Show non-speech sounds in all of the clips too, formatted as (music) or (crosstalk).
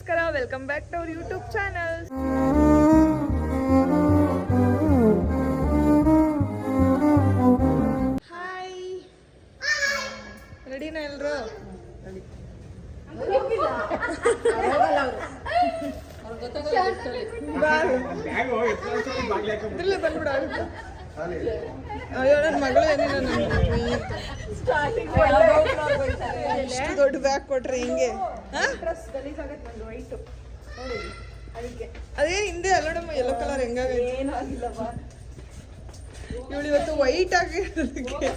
ನಮಸ್ಕಾರ welcome back to our YouTube channel hi ರೆಡಿನಾ ಎಲ್ರು? ಇದ್ರಲ್ಲೇ ಬಂದ್ಬಿಡ ಆಗುತ್ತಾ. ಅಯ್ಯೋ ನನ್ನ ಮಗಳು ದೊಡ್ಡ ಬ್ಯಾಗ್ ಕೊಟ್ರೆ ಹಿಂಗೆ? ಅದೇನ್ ಹಿಂದೆ ಅಲ್ಲೋಡಮ್ಮ ಎಲ್ಲೋ ಕಲರ್ ಹೆಂಗಾಗೈತೆ? ಇವಳು ಇವತ್ತು ವೈಟ್ ಆಗಿರೋದಕ್ಕೆ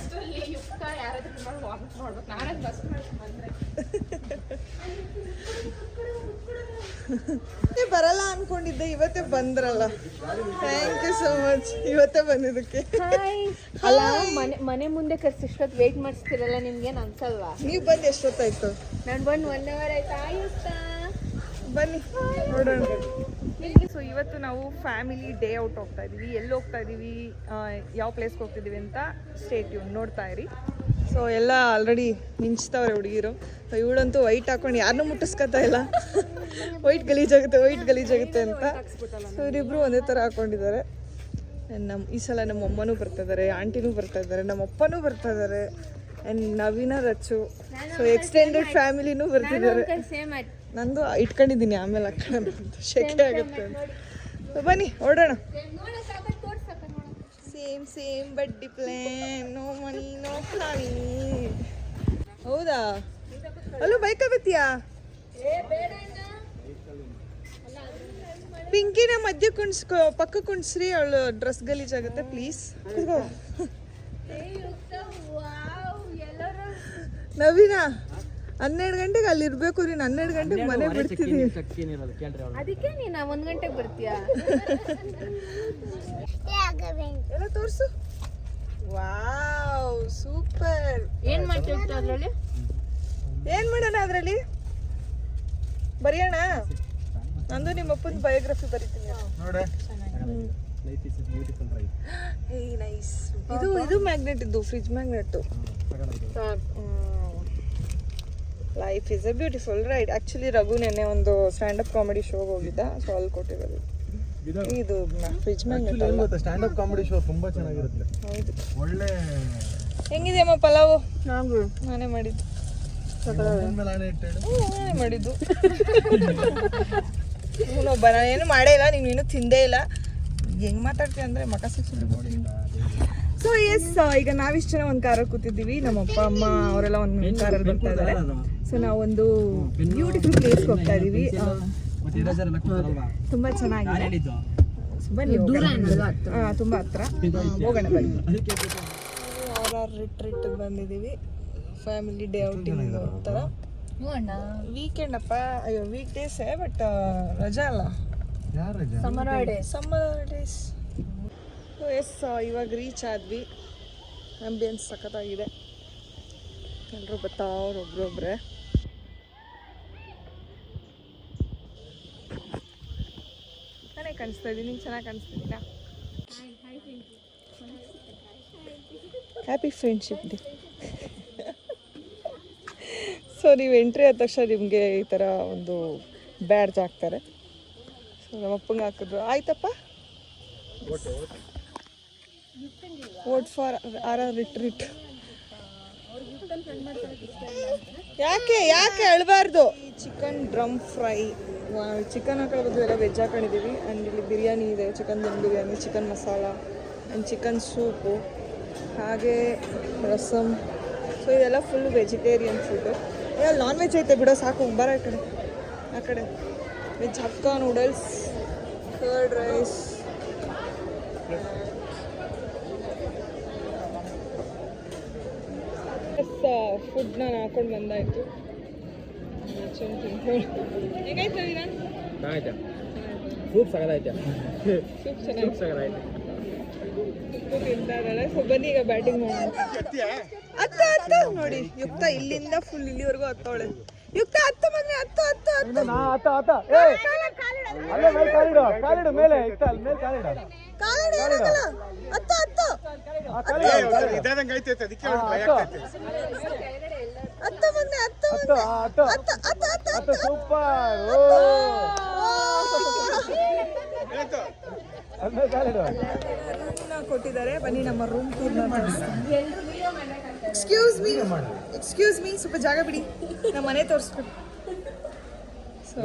ಬರಲ್ಲ ಅನ್ಕೊಂಡಿದ್ದೆ. ಇವತ್ತೇ ಬಂದ್ರಲ್ಲ. ಥ್ಯಾಂಕ್ ಯು ಸೋ ಮಚ್ ಇವತ್ತೇ ಬಂದಿದ್ದಕ್ಕೆ. ಅಲ್ಲ ಮನೆ ಮನೆ ಮುಂದೆ ಕರ್ಸಿಷ್ಟೊತ್ತು ವೇಟ್ ಮಾಡಿಸ್ತಿರಲ್ಲ ನಿಮ್ಗೇನು ಅನ್ಸಲ್ವಾ? ನೀವು ಬಂದು ಎಷ್ಟೊತ್ತಾಯ್ತು? ನಾನು ಬಂದು ಒನ್ ಅವರ್ ಆಯ್ತಾ ಆಯ್ತಾ ಬನ್ನಿ ನೋಡೋಣ. ಸೊ ಇವತ್ತು ನಾವು ಫ್ಯಾಮಿಲಿ ಡೇ ಔಟ್ ಹೋಗ್ತಾ ಇದೀವಿ. ಎಲ್ಲಿ ಹೋಗ್ತಾ ಇದೀವಿ? ಆ, ಯಾವ ಪ್ಲೇಸ್ಗೆ ಹೋಗ್ತಿದೀವಿ ಅಂತ ಸ್ಟೇಟ್ ಇವ್ ನೋಡ್ತಾ ಇರಿ. ಸೊ ಎಲ್ಲ ಆಲ್ರೆಡಿ ಮಿಂಚ್ತಾವ್ರೆ ಹುಡುಗಿರು. ಸೊ ಇವಳಂತೂ ವೈಟ್ ಹಾಕೊಂಡು ಯಾರನ್ನೂ ಮುಟ್ಟಿಸ್ಕೊತಾ ಇಲ್ಲ. ವೈಟ್ ಗಲೀಜಾಗುತ್ತೆ ವೈಟ್ ಗಲೀಜಾಗುತ್ತೆ ಅಂತ. ಸೊ ಇವರಿಬ್ರು ಒಂದೇ ಥರ ಹಾಕೊಂಡಿದ್ದಾರೆ. ನಮ್ಮ ಈ ಸಲ ನಮ್ಮ ಅಮ್ಮನೂ ಬರ್ತಾ ಇದ್ದಾರೆ ಆಂಟಿನೂ ಬರ್ತಾ ಇದ್ದಾರೆ ನಮ್ಮ ಅಪ್ಪನೂ ಬರ್ತಾ ಇದ್ದಾರೆ. And Naveena Rachu so extended ಫ್ಯಾಮಿಲಿನೂ ಬರ್ತಿದ್ದಾರೆ. ನಂದು ಇಟ್ಕೊಂಡಿದ್ದೀನಿ ಆಮೇಲೆ ಅಕ್ಕ ಶೆಕೆ ಆಗುತ್ತೆ ಅಂತ. ಬನ್ನಿ ಓಡೋಣ. Same same buddy plan no money no ಪ್ಲಾನಿ ಹೌದಾ? ಅಲ್ಲೂ ಬೈಕ್ ಆಗತ್ತೀಯಾ? ಪಿಂಕಿನ ಮಧ್ಯ ಕುಣ್ಸ್ಕೊ ಪಕ್ಕ ಕುಣ್ಸ್ರಿ ಅವಳು ಡ್ರೆಸ್ ಗಲೀಜಾಗುತ್ತೆ ಪ್ಲೀಸ್ ನವೀನ ಹನ್ನೆರಡು ಗಂಟೆಗೆ ಅಲ್ಲಿ ಇರ್ಬೇಕು ನೀನು ಹನ್ನೆರಡು ಗಂಟೆಗೆ ಮನೆ ಬಿಡ್ತೀನಿ. ಅದಕ್ಕೆ ನೀನು ಒಂದು ಗಂಟೆಗೆ ಬರ್ತೀಯಾ? ಎಲ್ಲ ತೋರಿಸು. Wow super. ಏನ್ ಮಾಡ್ತಿರ್ತೀಯ ಅದರಲ್ಲಿ? ಏನು ಮಾಡೋಣ ಅದರಲ್ಲಿ? ಬರೆಯೋಣ? ನಂದು ನಿಮ್ಮ ಅಪ್ಪನ ಬಯೋಗ್ರಫಿ ಬರೀತೀನಿ ಹೇ ನೈಸ್ ಇದು ಇದು ಮ್ಯಾಗ್ನೆಟ್ ಇದ್ದು fridge magnet life is a beautiful right actually Raghu ನೆನ್ನೆ ಒಂದು ಸ್ಟ್ಯಾಂಡ್ ಅಪ್ ಕಾಮಿಡಿ ಶೋಗೆ ಹೋಗಿದ್ದ. ಸೊ ಅಲ್ಲಿ ಕೊಟ್ಟಿರೋದು ಇದು ಫ್ರಿಜ್ ಮೇಲೆ ಅಪ್ ಕಾಮಿಡಿ ಶೋ ತುಂಬಾ ಚೆನ್ನಾಗಿರುತ್ತೆ. ಹೌದು. ಒಳ್ಳೆ ಹೆಂಗಿದೆಯಮ್ಮ ಪಲಾವು? ನಾನೇ ಮಾಡಿದ್ದು. ನಾನೇ ಮಾಡಿದ್ದು. ಇವನೊಬ್ಬ ನಾನು ಏನು ಮಾಡೇ ಇಲ್ಲ. ನೀನು ಇನ್ನೂ ತಿಂದೇ ಇಲ್ಲ. ಹೆಂಗ್ ಮಾತಾಡ್ತೀಯ ಅಂದ್ರೆ ಮಕ ಸೊ ಎಸ್ ಈಗ ನಾವಿಷ್ಟು ಜನ ಒಂದು ಕಾರಲ್ಲಿ ಕೂತಿದ್ದೀವಿ. ನಮ್ಮ ಅಪ್ಪ ಅಮ್ಮ ಅವರೆಲ್ಲ ಒಂದು ಕಾರಲ್ಲಿ ಬರ್ತಾ ಇದ್ದಾರೆ. ಸೊ ನಾವೊಂದು ಬ್ಯೂಟಿಫುಲ್ ಪ್ಲೇಸ್ಗೆ ಹೋಗ್ತಾ ಇದೀವಿ. ತುಂಬಾ ಚೆನ್ನಾಗಿದೆ. ಬನ್ನಿ ಹೋಗೋಣ. ತುಂಬಾ ಹತ್ರ. ಹೋಗೋಣ ಬನ್ನಿ. ಆರ್ ಆರ್ ರಿಟ್ರೀಟ್ ಬಂದಿದ್ದೀವಿ. ಫ್ಯಾಮಿಲಿ ಡೇ ಔಟಿಂಗ್ ಥರ ವೀಕೆಂಡ್ ಅಪ್ಪ ಅಯ್ಯೋ ವೀಕ್ ಡೇಸ್ ಬಟ್ ರಜಾ ಅಲ್ಲ. ಯಾರ್ ರಜೆ? ಸಮ್ಮರ್ ಡೇಸ್ ಎಸ್ ಇವಾಗ ರೀಚ್ ಆದ್ವಿ. ಆಂಬಿಯನ್ಸ್ ಸಖತ್ತಾಗಿದೆ. ಎಲ್ಲರೂ ಬರ್ತಾವ್ರು ಒಬ್ರೊಬ್ರೆ. ಕಾಣಿಸ್ತಾ ಇದ್ದೀನಿ ಚೆನ್ನಾಗಿ ಕಾಣಿಸ್ತಿದ್ದೀರಾ ಹ್ಯಾಪಿ ಫ್ರೆಂಡ್ಶಿಪ್ ಡೇ ಸೊ ನೀವು ಎಂಟ್ರಿ ಆದ ತಕ್ಷಣ ನಿಮಗೆ ಈ ಥರ ಒಂದು ಬ್ಯಾಡ್ಜ್ ಹಾಕ್ತಾರೆ. ಸೊ ನಮ್ಮ ಅಪ್ಪಂಗೆ ಹಾಕಿದ್ರು. ಆಯ್ತಪ್ಪ? Vote for R R retreat ಯಾಕೆ ಯಾಕೆ ಅಳಬಾರ್ದು ಚಿಕನ್ ಡ್ರಮ್ ಫ್ರೈ ಚಿಕನ್ ಹಾಕೋ ಬದಲು ಎಲ್ಲ ವೆಜ್ ಹಾಕೊಂಡಿದ್ದೀವಿ ಆ್ಯಂಡ್ ಇಲ್ಲಿ ಬಿರಿಯಾನಿ ಇದೆ chicken dum biryani chicken masala and chicken soup ಹಾಗೆ ರಸಮ್ ಸೊ ಇದೆಲ್ಲ ಫುಲ್ ವೆಜಿಟೇರಿಯನ್ ಫುಡ್ಡು ಅಯ್ಯೋ ನಾನ್ ವೆಜ್ ಐತೆ ಬಿಡೋ, ಸಾಕು. ಬರ ಆ ಕಡೆ ಆ ಕಡೆ. Veg hakka noodles curd rice food ನಾನು ಹಾಕೊಂಡು ಬಂದಾಯ್ತು. ಹೇಗಾಯ್ತು ಆಯ್ತಾ ಸೂಪ್ ಸಗದೈತೆ ಸೂಪ್ ಚೆನ್ನಾಗಿ ಇದ್ದಾಳೆ ಸೊ ಬನ್ನಿ ಈಗ ಬ್ಯಾಟಿಂಗ್ ಮಾಡೋಣ ಹತ್ತ ಹತ್ತ. ನೋಡಿ ಯುಕ್ತ ಇಲ್ಲಿಂದ ಫುಲ್ ಇಲ್ಲಿವರೆಗೂ ಹತ್ತವಳೆ. ಯುಕ್ತ ಹತ್ತ ಮಗನೆ ಹತ್ತ ಹತ್ತ ನಾ ಆತ ಆತ ಏ! ಅಲ್ಲೇ ಮೇಲೆ ಕಾಲಿಡು ಕಾಲಿಡು ಮೇಲೆ ಇತ್ತ ಅಲ್ಲಿ ಮೇಲೆ ಕಾಲಿಡು. ಕಾಲಿಡು ಏನಾಗಲ್ಲ ಹತ್ತ ಹತ್ತ. ಹತ್ತ. ಅತ್ತ ಸೂಪರ್. ಓ. ಕೊಟ್ಟಿದ್ದಾರೆ. ಬನ್ನಿ ನಮ್ಮ room tour excuse me excuse me ಸ್ವಲ್ಪ ಜಾಗ ಬಿಡಿ. ನಮ್ಮ ಮನೆ ತೋರಿಸ್ಬಿಟ್ಟು ಸೊ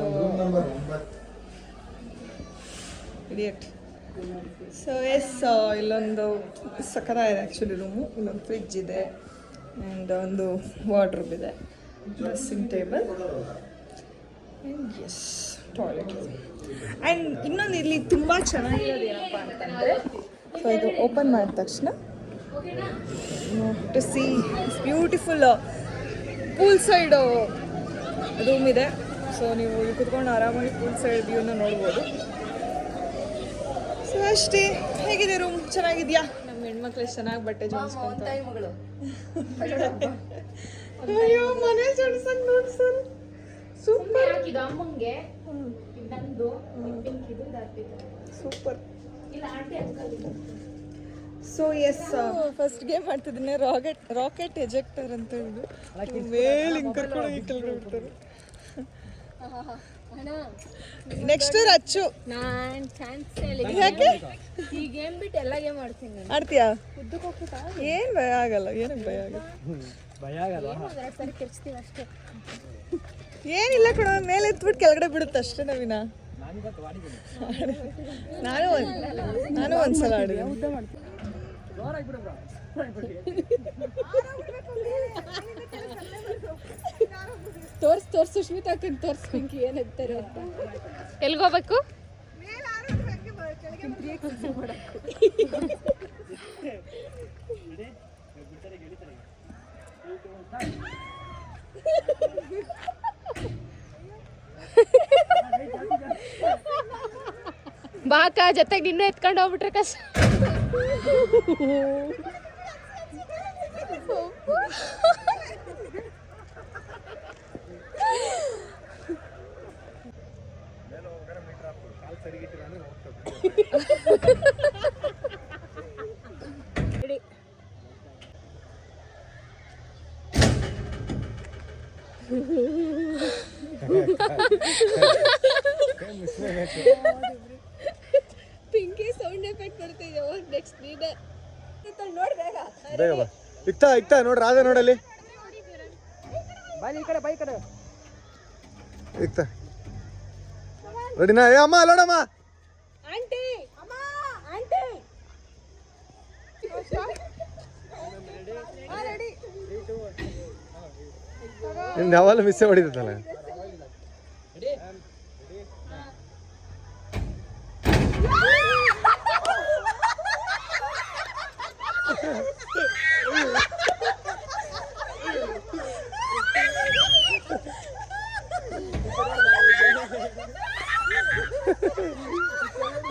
ಇಡಿಯಟ್ ಸೊ ಎಸ್ ಇಲ್ಲೊಂದು ಇದೆ ಆ್ಯಕ್ಚುಲಿ ರೂಮು ಇಲ್ಲೊಂದು ಫ್ರಿಡ್ಜ್ ಇದೆ. ಆ್ಯಂಡ್ ಒಂದು ವಾಟ್ರೂಮ್ ಇದೆ. Dressing table and yes toilet and ಇನ್ನೊಂದು ಇಲ್ಲಿ ತುಂಬ ಚೆನ್ನಾಗಿರೋದು ಏನಪ್ಪ ಅಂತಂದರೆ ಸೊ ಇದು ಓಪನ್ ಮಾಡಿದ ತಕ್ಷಣ to see beautiful pool side room ಇದೆ. ಸೊ ನೀವು ಇಲ್ಲಿ ಕುತ್ಕೊಂಡು ಆರಾಮಾಗಿ ಪೂಲ್ ಸೈಡ್ ವ್ಯೂನ ನೋಡ್ಬೋದು. ಸೊ ಅಷ್ಟೇ ಹೇಗಿದೆ ರೂಮ್ ಚೆನ್ನಾಗಿದ್ಯಾ? ನಮ್ಮ ಹೆಣ್ಮಕ್ಳು ಎಷ್ಟು ಚೆನ್ನಾಗಿ ಬಟ್ಟೆ ಜೋಡಿಸ್ಕೊಂತಾರೆ (laughs) ಅಯ್ಯೋ ಮನೆ ಜೋಡಿಸಂಗ್ ನೋಡಿ ಸರ್. ಸೂಪರ್ ಹಾಕಿದ ಅಮ್ಮಂಗೆ. ನಂದು. ಪಿಂಕ್ ಇದು ಸೂಪರ್ ಇಲ್ಲ aunty uncle so yes first game ಮಾಡ್ತಿದ್ದೀನಿ ರಾಕೆಟ್ ರಾಕೆಟ್ ಎಜೆಕ್ಟರ್ ಅಂತ ಹೇಳಿದ್ರು ಮೇಲೆ ಕರ್ಕೊಂಡು ಕೆಳಗಡೆ ಬಿಡ್ತಾರೆ. ಅಣ್ಣ ನೆಕ್ಸ್ಟ್ ರಚ್ಚು ನಾನು ಚಾನ್ಸ್ ಯಾಕೆ? ಈ ಗೇಮ್ ಬಿಟ್ಟು ಎಲ್ಲ ಗೇಮ್ ಆಡ್ತೀನಿ ಆಡ್ತೀಯಾ? ಉದ್ದಕ್ಕೆ ಹೋಗ್ಬಿಟ್ಟಾ ಏನ್ ಭಯ ಆಗಲ್ಲ ಏನಕ್ಕೆ ಭಯ ಆಗಲ್ಲ. ಭಯ ಆಗಲ್ಲ ಏನಿಲ್ಲ ಕಣ ಮೇಲೆ ಎತ್ಬಿಟ್ಟು ಕೆಳಗಡೆ ಬಿಡುತ್ತೆ ಅಷ್ಟೇ ನವೀನ. ನಾನು ಒಂದ್ ನಾನು ಒಂದ್ಸಲ ಆಡಿದೆ. ತೋರ್ಸ್ ತೋರ್ಸ್ ಸುಶ್ಮಿತಾ ಅಕ್ಕನ್ ತೋರ್ಸ್ ಏನ್ ಎತ್ತಾರೆ ಅಂತ. ಎಲ್ಗೋಗ್ಬೇಕು? (laughs) ಬಾಕ ಜೊತೆಗೆ ನಿನ್ನೂ ಎತ್ಕೊಂಡು ಹೋಗ್ಬಿಟ್ರೆ ಕಷ್ಟ ಪಿಂಕಿ ಸೌಂಡ್ ಎಫೆಕ್ಟ್ ಬರ್ತಿದೆ ನೆಕ್ಸ್ಟ್ ನೀನೆ ಬೇಗ ಬಾ. ಇಕ್ತಾ ಇಕ್ತಾ ನೋಡ್ರಿ ರಾಧೆ ನೋಡಲ್ಲಿ. ಇಕ್ತಾ. ರೆಡಿನಾ ಏ ಅಮ್ಮ ನೋಡಮ್ಮ ನಿಂದು ಯಾವಾಗಲೂ ಮಿಸ್ಸೇ ಹೊಡಿತಲ್ಲ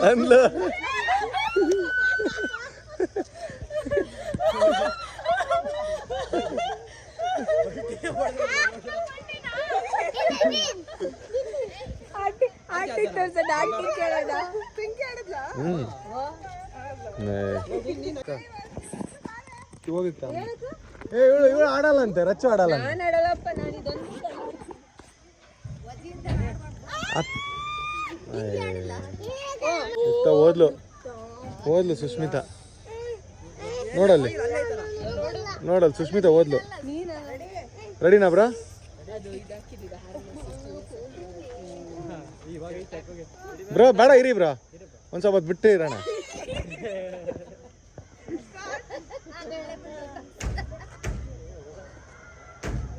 ಅನ್ಲು ಆಂಟಿ ತೋರ್ಸೋಣ ಆಂಟಿ ಕೇಳೋಣ ಪಿಂಕಿ ಆಡಿದ್ಲಾ ಹ್ಮ್ ಹೋಗಿತ್ತ ಏ ಇವಳು ಇವಳು ಆಡಲ್ಲ ಅಂತೆ ರಚ್ಚು ಆಡಲ್ಲ. ನಾನು ಆಡಲ್ಲಪ್ಪ ನಾನು ಇದೊಂದು ಇತ್ತ ಓದ್ಲು ಓದ್ಲು ಸುಸ್ಮಿತಾ ನೋಡಲ್ಲಿ. ನೋಡಲ್ಲಿ ಸುಸ್ಮಿತಾ ಓದ್ಲು ರೆಡಿನಾ ಬ್ರಾ ಬ್ರೋ ಬೇಡ ಇರಿ ಬ್ರೋ. ಒಂದ್ ಸ್ವಲ್ಪ ಬಿಟ್ಟು ಇರೋಣ.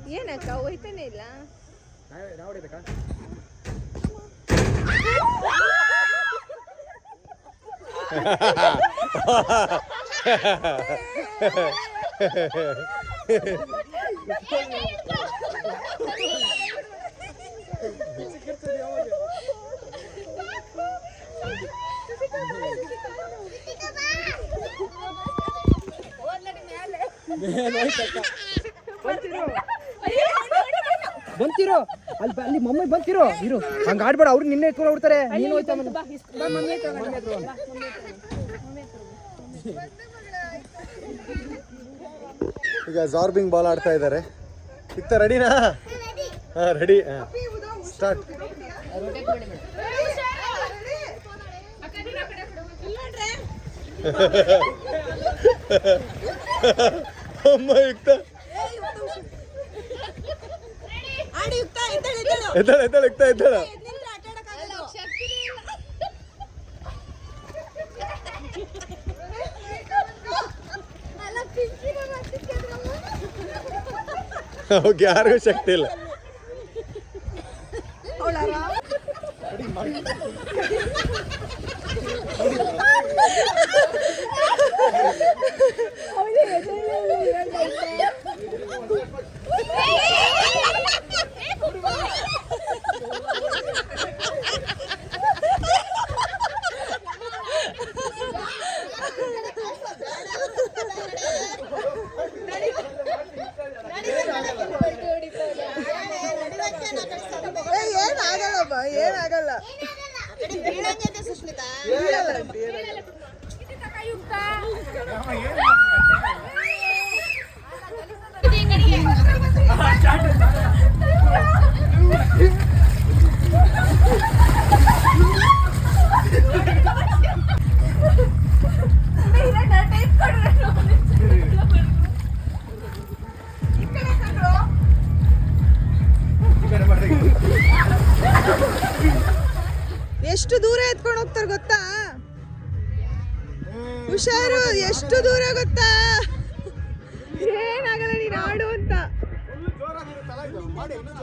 ಏನಕ್ಕ ಹೋಯ್ತಾನೆ ಇಲ್ಲ? (laughs) ಬಂತಿರೋ. ಅಲ್ಲಿ ಅಲ್ಲಿ ಮಮ್ಮಿ ಬಂತಿರೋ. ಇರು. ಹಂಗ ಆಡ್ಬೇಡ ಅವ್ರು ನಿನ್ನೆ ಎತ್ಕೊಂಡು ಹೋಗ್ತಾರೆ ನೀನು ಹೋಯ್ತಾ ಈಗ ಜಾರ್ಬಿಂಗ್ ಬಾಲ್ ಆಡ್ತಾ ಇದ್ದಾರೆ. ಇತ್ತ ರೆಡಿನಾ? ಹಾ ರೆಡಿ. ಹಾಂ. ಸ್ಟಾರ್ಟ್. (laughs) ಅಮ್ಮ ಯುಕ್ತ ಎದ್ದಾಳ ಎದ್ದಾಳ ಯುಕ್ತ ಎದ್ದಾಳ ಅವ್ಗೆ ಯಾರಿಗೂ ಶಕ್ತಿ ಇಲ್ಲ later. ಅಲ್ಲಿಂದ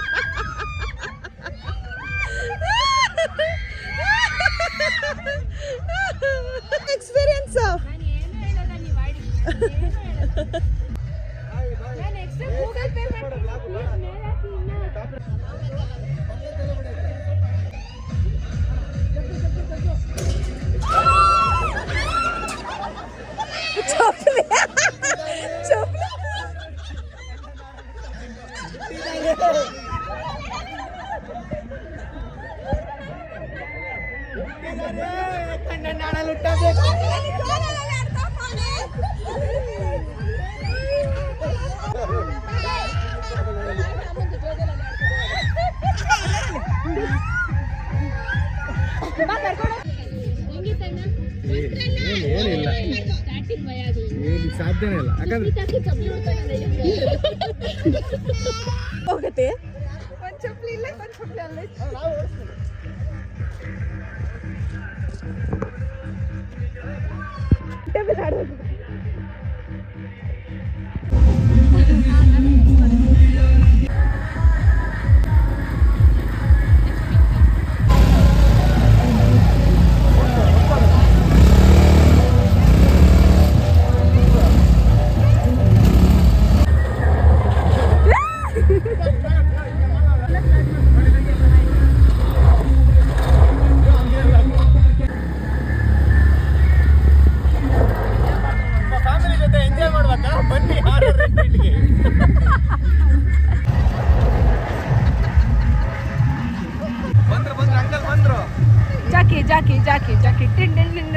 ಏನಿಲ್ಲ ಏನು ಸಾಧ್ಯನೇ ಇಲ್ಲ ಯಾಕಂದ್ರೆ ಹೋಗತ್ತೆ ಒಂದ್ ಚಪ್ಪಲಿ ಇಲ್ಲ ಒಂದ್ ಚಪ್ಪಲಿ ಅಲ್ಲ. ಫ್ಯಾಮಿಲಿ ಜಾಕಿ ಜಾಕಿ ಜಾಕಿ. ಟಿನ್ ಟಿನ್ ಟಿನ್.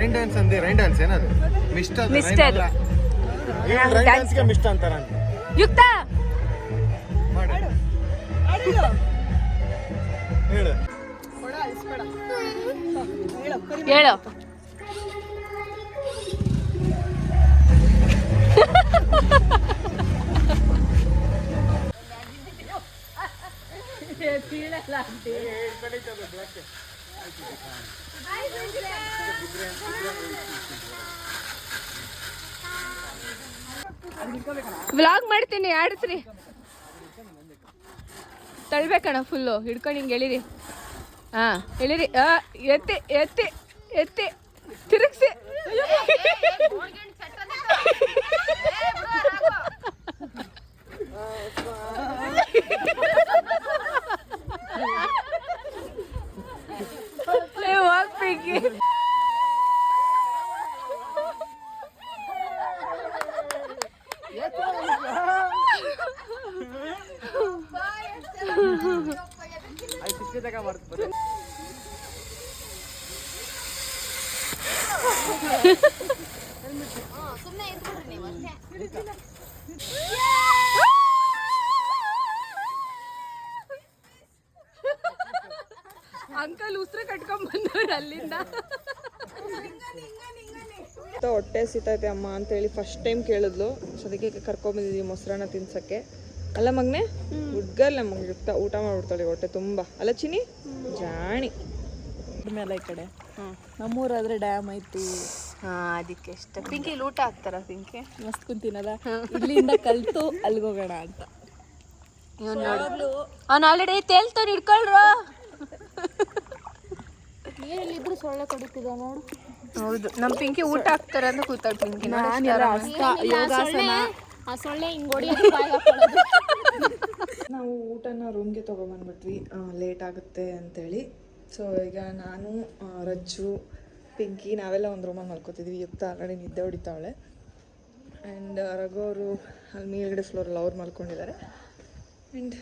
ರೈನ್ ಡ್ಯಾನ್ಸ್ ಅಂದಿ ರೈನ್ ಡ್ಯಾನ್ಸ್ ಏನದು? Mister mister. ರೈನ್ ಡ್ಯಾನ್ಸ್ಗೆ ಮಿಸ್ಟ್ ಅಂತಾರ ಯುಕ್ತ! ಮಾಡು. ಹೇಳು. ಹೇಳು. ವ್ಲಾಗ್ ಮಾಡ್ತೀನಿ ಆಡಿಸ್ರಿ ತಳ್ಬೇಕಣ್ಣ ಫುಲ್ಲು ಹಿಡ್ಕೊಂಡು ಹಿಂಗೆ ಎಳಿರಿ ಹಾಂ ಎಳಿರಿ ಎತ್ತಿ ಎತ್ತಿ ಎತ್ತಿ ತಿರುಗಿಸಿ Lewat pikir. Ay, sister taka. ಹೋಗ್ಬೇಕು ಅಂಕಲ್ ಉಸಿರು ಕಟ್ಕೊಂಡ್ ಬಂದವ್ರು ಅಲ್ಲಿಂದ. ಅಂತ ಹೊಟ್ಟೆ ಸಿತೈತೆ ಅಮ್ಮ ಅಂತೇಳಿ ಫಸ್ಟ್ ಟೈಮ್ ಕೇಳಿದ್ಲು. ಸೊ ಅದಕ್ಕೆ ಕರ್ಕೊಂಬಂದಿದ್ದೀವಿ ಮೊಸರನ್ನ ತಿನ್ಸಕ್ಕೆ. ಅಲ್ಲ ಮಗ್ನೆ ಹುಡ್ಗಲ್ ನಮ್ಮ ಯುಕ್ತ ಊಟ ಮಾಡ್ಬಿಡ್ತಾಳೆ ಹೊಟ್ಟೆ ತುಂಬ. ಅಲ್ಲ ಚಿನಿ ಜಾಣಿ. ಮೇಲೆ ಈ ಕಡೆ. ನಮ್ಮೂರಾದ್ರೆ ಡ್ಯಾಮ್ ಐತಿ. ಅದಕ್ಕೆ ಇಷ್ಟ ಪಿಂಕಿ ಊಟ ಹಾಕ್ತಾರ ಪಿಂಕಿ? ಮಸ್ತ್ ಕುಂತೀನಲ್ಲ? ಇಲ್ಲಿಂದ ಕಲ್ತು ಅಲ್ಗೋಗೋಣ ಅಂತ. ಅವ್ನು ಆಲ್ರೆಡಿ ತೇಲ್ತಾನೆ ಹಿಡ್ಕೊಳ್ರು ಏನಿದ್ರು ಸೊಳ್ಳೆ ಕಡಿತಿದ ನೋಡು. ಹೌದು ನಮ್ ಪಿಂಕಿ ಊಟ ಹಾಕ್ತಾರ ಅಂತ ಕೂತಾಳ ಪಿಂಕಿ ಯೋಗಾಸನ ಆ ಸೊಳ್ಳೆ ಹಿಂಗ್ (laughs) ನಾವು ಊಟನ ರೂಮ್ಗೆ ತೊಗೊಂಬಂದ್ಬಿಟ್ವಿ ಲೇಟ್ ಆಗುತ್ತೆ ಅಂತೇಳಿ. ಸೊ ಈಗ ನಾನು ರಜ್ಜು ಪಿಂಕಿ ನಾವೆಲ್ಲ ಒಂದು ರೂಮಲ್ಲಿ ಮಲ್ಕೋತಿದ್ವಿ. ಯುಕ್ತ ಆಲ್ರೆಡಿ ನಿದ್ದೆ ಹೊಡಿತಾವಳೆ. ಆ್ಯಂಡ್ ರಘು ಅವರು ಅಲ್ಲಿ ಮೇಲ್ಗಡೆ ಫ್ಲೋರಲ್ಲಿ ಅವ್ರು ಮಲ್ಕೊಂಡಿದ್ದಾರೆ. ಆ್ಯಂಡ್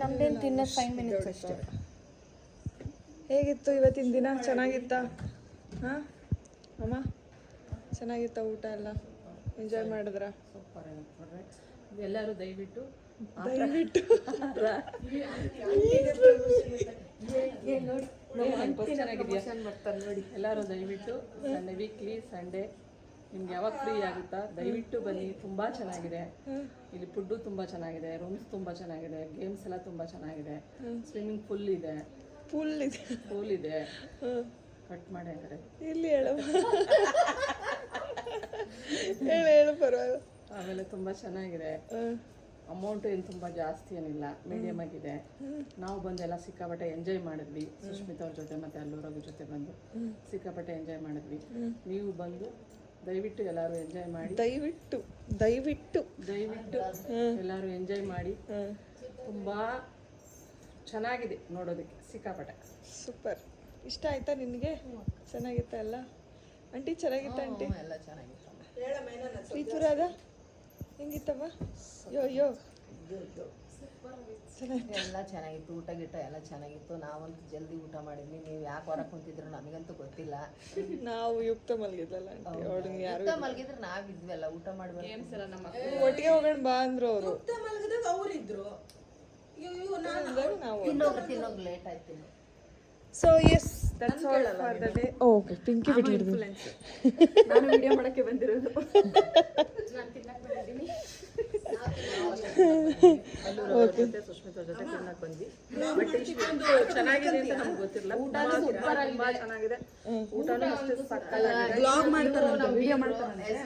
ನಮ್ದೇನು ತಿನ್ನೋ ಫೈವ್ ಮಿನಿಟ್ಸ್ ಅಷ್ಟೇ. ಹೇಗಿತ್ತು ಇವತ್ತಿನ ದಿನ? ಚೆನ್ನಾಗಿತ್ತಾ? ಹಾಂ? ಅಮ್ಮ ಚೆನ್ನಾಗಿತ್ತ ಊಟ ಎಲ್ಲ? ಎಂಜಾಯ್ ಮಾಡಿದ್ರ? ಎಲ್ಲರೂ ದಯವಿಟ್ಟು ದಯವಿಟ್ಟು. (laughs) ನೋಡಿ. ಎಲ್ಲರೂ ದಯವಿಟ್ಟು ಸಂಡೇ ವೀಕ್ಲಿ ಸಂಡೇ ನಿಮ್ಗೆ ಯಾವಾಗ ಫ್ರೀ ಆಗುತ್ತಾ? ದಯವಿಟ್ಟು ಬನ್ನಿ. ತುಂಬಾ ಚೆನ್ನಾಗಿದೆ. ಇಲ್ಲಿ ಫುಡ್ಡು ತುಂಬಾ ಚೆನ್ನಾಗಿದೆ. ರೂಮ್ಸ್ ತುಂಬಾ ಚೆನ್ನಾಗಿದೆ. ಗೇಮ್ಸ್ ಎಲ್ಲ ತುಂಬಾ ಚೆನ್ನಾಗಿದೆ. ಸ್ವಿಮ್ಮಿಂಗ್ ಫುಲ್ ಇದೆ. ಫುಲ್ ಇದೆ. ಪೂಲ್ ಇದೆ. ಕಟ್ ಮಾಡಿದ್ದಾರೆ ಇಲ್ಲಿ ಹೇಳು. ಹೇಳು ಹೇಳು ಪರವಾಗಿಲ್ಲ. ಆಮೇಲೆ ತುಂಬಾ ಚೆನ್ನಾಗಿದೆ. ಅಮೌಂಟ್ ಏನು ತುಂಬ ಜಾಸ್ತಿ ಏನಿಲ್ಲ ಮೀಡಿಯಮ್ ಆಗಿದೆ. ನಾವು ಬಂದು ಎಲ್ಲ ಸಿಕ್ಕಾಪಟ್ಟೆ ಎಂಜಾಯ್ ಮಾಡಿದ್ವಿ. ಸುಷ್ಮಿತಾ ಅವ್ರ ಜೊತೆ ಮತ್ತೆ ಅಲ್ಲೂರವ್ರ ಜೊತೆ ಬಂದು ಸಿಕ್ಕಾಪಟ್ಟೆ ಎಂಜಾಯ್ ಮಾಡಿದ್ವಿ. ನೀವು ಬಂದು ದಯವಿಟ್ಟು ಎಲ್ಲರೂ ಎಂಜಾಯ್ ಮಾಡಿ. ದಯವಿಟ್ಟು ದಯವಿಟ್ಟು. ದಯವಿಟ್ಟು ಎಲ್ಲರೂ ಎಂಜಾಯ್ ಮಾಡಿ. ತುಂಬಾ ಚೆನ್ನಾಗಿದೆ ನೋಡೋದಕ್ಕೆ ಸಿಕ್ಕಾಪಟ್ಟೆ. ಸೂಪರ್. ಇಷ್ಟ ಆಯ್ತಾ ನಿನಗೆ? ಚೆನ್ನಾಗಿತ್ತ ಎಲ್ಲ? ಆಂಟಿ ಚೆನ್ನಾಗಿತ್ತ ಆಂಟಿ? ಎಲ್ಲ ಚೆನ್ನಾಗಿತ್ತು. ಪ್ರೀತುರಾದ? ಹೆಂಗಿತ್ತವ ಯೋ ಯೋ. ಎಲ್ಲ ಚೆನ್ನಾಗಿತ್ತು ಊಟ ಗಿಟ ಎಲ್ಲ ಚೆನ್ನಾಗಿತ್ತು. ನಾವಂತೂ ಜಲ್ದಿ ಊಟ ಮಾಡಿದ್ವಿ. ನೀವು ಯಾಕೆ ಹೊರಗೆ ಕುಂತಿದ್ರು ನಮಗಂತೂ ಗೊತ್ತಿಲ್ಲ. ನಾವು ಯುಕ್ತ ಮಲಗಿದ್ಲಲ್ಲ ಯುಕ್ತ ಮಲಗಿದ್ರೆ ನಾವಿದ್ವಲ್ಲ ಊಟ ಮಾಡ್ಬೇಕು ಒಟ್ಟಿಗೆ ಹೋಗೋಣ ಬಾ ಅಂದ್ರು ಅವರು. ನಾವು ತಿನ್ನೋಗ್ರು ತಿನ್ನೋಗ್ರು ಲೇಟ್ ಆಯ್ತು so yes that's all for the day okay Pinky ಬಿಟ್ಟು ನಾನು ವಿಡಿಯೋ ಮಾಡಕ್ಕೆ ಬಂದಿರೋದು. (laughs) (laughs) ಜೊತೆ ಸುಷ್ಮಿತಾ ಜೊತೆ ತಿನ್ನಕ್ ಬಂದ್ವಿ. ಬಟ್ ಇಷ್ಟೊಂದು ಚೆನ್ನಾಗಿದೆ ಅಂತ ನಮ್ಗೆ ಗೊತ್ತಿಲ್ಲ ತುಂಬಾ ಚೆನ್ನಾಗಿದೆ. ಊಟನೂ ಅಷ್ಟೇ ಸಕ್ಕತ್ತಾಗಿದೆ. ವಿಡಿಯೋ ಮಾಡ್ತಾರೆ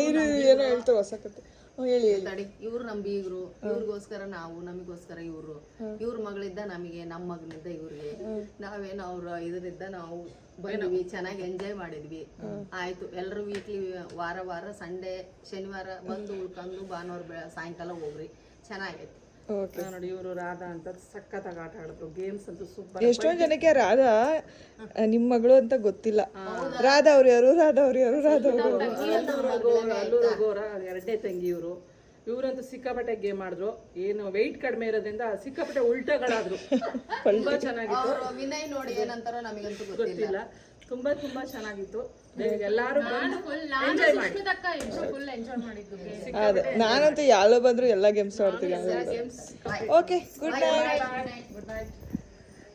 ಏನು ಏನೋ ಹೇಳ್ತಾರೆ ಹೊಸ ಕತೆ ಹೇಳಿ ತಡಿ ಇವ್ರು ನಮ್ ಬೀಗರು ಇವ್ರಿಗೋಸ್ಕರ ನಾವು ನಮಗೋಸ್ಕರ ಇವ್ರು. ಇವ್ರ ಮಗಳಿದ್ದ ನಮಗೆ ನಮ್ಮ ಮಗನಿದ್ದ ಇವ್ರಿಗೆ. ನಾವೇನು ಅವ್ರ ಇದರಿಂದ ನಾವು ಬಂದ್ವಿ ಚೆನ್ನಾಗಿ ಎಂಜಾಯ್ ಮಾಡಿದ್ವಿ. ಆಯ್ತು ಎಲ್ಲರೂ ವೀಕ್ಲಿ ವಾರ ವಾರ ಸಂಡೇ ಶನಿವಾರ ಬಂದು ಉಳ್ಕೊಂಡು ಭಾನುವಾರ ಸಾಯಂಕಾಲ ಹೋಗ್ರಿ. ಚೆನ್ನಾಗೈತಿ. ನೋಡಿ ಇವರು ರಾಧಾ ಅಂತ ಸಖತ್ತಾಗಿ ಆಟ ಆಡಿದ್ರು. ಗೇಮ್ಸ್ ಅಂತೂ ಸೂಪರ್ ಎಷ್ಟೊಂದು ಜನಕ್ಕೆ ರಾಧಾ ನಿಮ್ಮ ಮಗಳು ಅಂತ ಗೊತ್ತಿಲ್ಲ. ರಾಧಾ ಅವ್ರು ಯಾರು? ರಾಧಾ ಅವ್ರು ಯಾರು? ರಾಧಾ ಅವರು ಎರಡನೇ ತಂಗಿ ಇವರು. ಇವರಂತೂ ಸಿಕ್ಕಾಪಟ್ಟೆ ಗೇಮ್ ಆಡಿದ್ರು. ಏನು ವೆಯ್ಟ್ ಕಡಿಮೆ ಇರೋದ್ರಿಂದ ಸಿಕ್ಕಾಪಟ್ಟೆ ಉಲ್ಟಗಳಾದ್ರು. (laughs) ತುಂಬಾ ಚೆನ್ನಾಗಿತ್ತು. ವಿನಯ್ ನೋಡಿ ಏನಂತಾರೋ ನಮಗಂತೂ ಗೊತ್ತಿಲ್ಲ. ತುಂಬಾ ತುಂಬಾ ಚೆನ್ನಾಗಿತ್ತು. ಎಲ್ಲಾರು ಬಂದು ಎಂಜಾಯ್ ಮಾಡಿ. ಅದೇ ನಾನಂತೂ ಯಾವ್ದೋ ಬಂದ್ರು ಎಲ್ಲ ಗೇಮ್ಸ್ ಆಡ್ತೀನಿ okay good night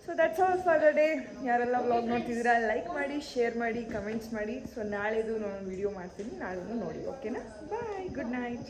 so that's all for the day ಯಾರೆಲ್ಲ ವ್ಲಾಗ್ ನೋಡ್ತಿದ್ದೀರಾ ಲೈಕ್ ಮಾಡಿ ಶೇರ್ ಮಾಡಿ ಕಮೆಂಟ್ಸ್ ಮಾಡಿ. ಸೊ ನಾಳೆದು ನಾನು ವಿಡಿಯೋ ಮಾಡ್ತೀನಿ. ನಾಳೆದು ನೋಡಿ ಓಕೆನಾ ಬಾಯ್ ಗುಡ್ ನೈಟ್